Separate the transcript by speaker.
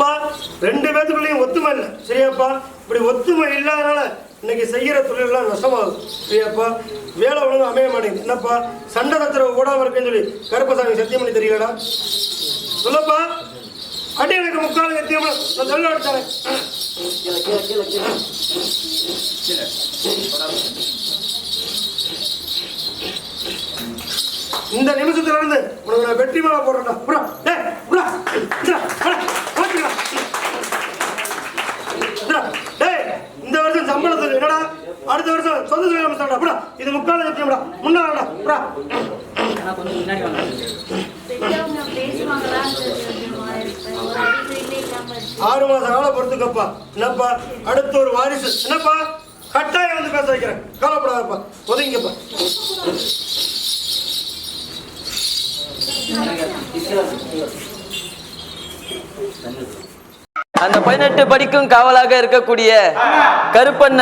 Speaker 1: அப்பா ரெண்டு பேத்துக்குள்ளேயும் ஒத்துமை இல்லை. சரியாப்பா? இப்படி ஒத்துமை இல்லாதனால இன்னைக்கு செய்கிற தொழிலெல்லாம் நஷ்டமாகுது. சரியாப்பா? வேலை ஒழுங்கு அமைய மாட்டேங்குது. என்னப்பா? சண்டை சத்திரம் ஓடாமல் இருக்குன்னு சொல்லி கருப்பசாமி சத்தியம் பண்ணி தெரியலடா சொல்லப்பா? அடி எனக்கு முக்கால் சத்தியம் நான் சொல்ல அடிச்சாரேன் இந்த நிமிஷத்துல இருந்து உனக்கு நான் வெற்றி மேல போடுறேன்டா. புறா. டே புறா இந்தா, வாடா, வாங்கிக்கடா. இந்தா, டேய் இந்த வருஷம் சம்பளத்துக்கு என்னடா அடுத்த வருஷம் சொந்த தொழில் அமைச்சாடா புறா இது முக்கால சத்தியம்டா முன்னாடா
Speaker 2: இருக்கு.
Speaker 1: ஆறு மாச காலம் பொறுத்துக்கப்பா. என்னப்பா அடுத்த ஒரு வாரிசு. என்னப்பா கட்டாயம் வந்து பேச வைக்கிறேன். கவலைப்படாதப்பா. ஒதுங்கிப்பா
Speaker 3: அந்த பதினெட்டு படிக்கும் காவலாக இருக்கக்கூடிய கருப்பண்ண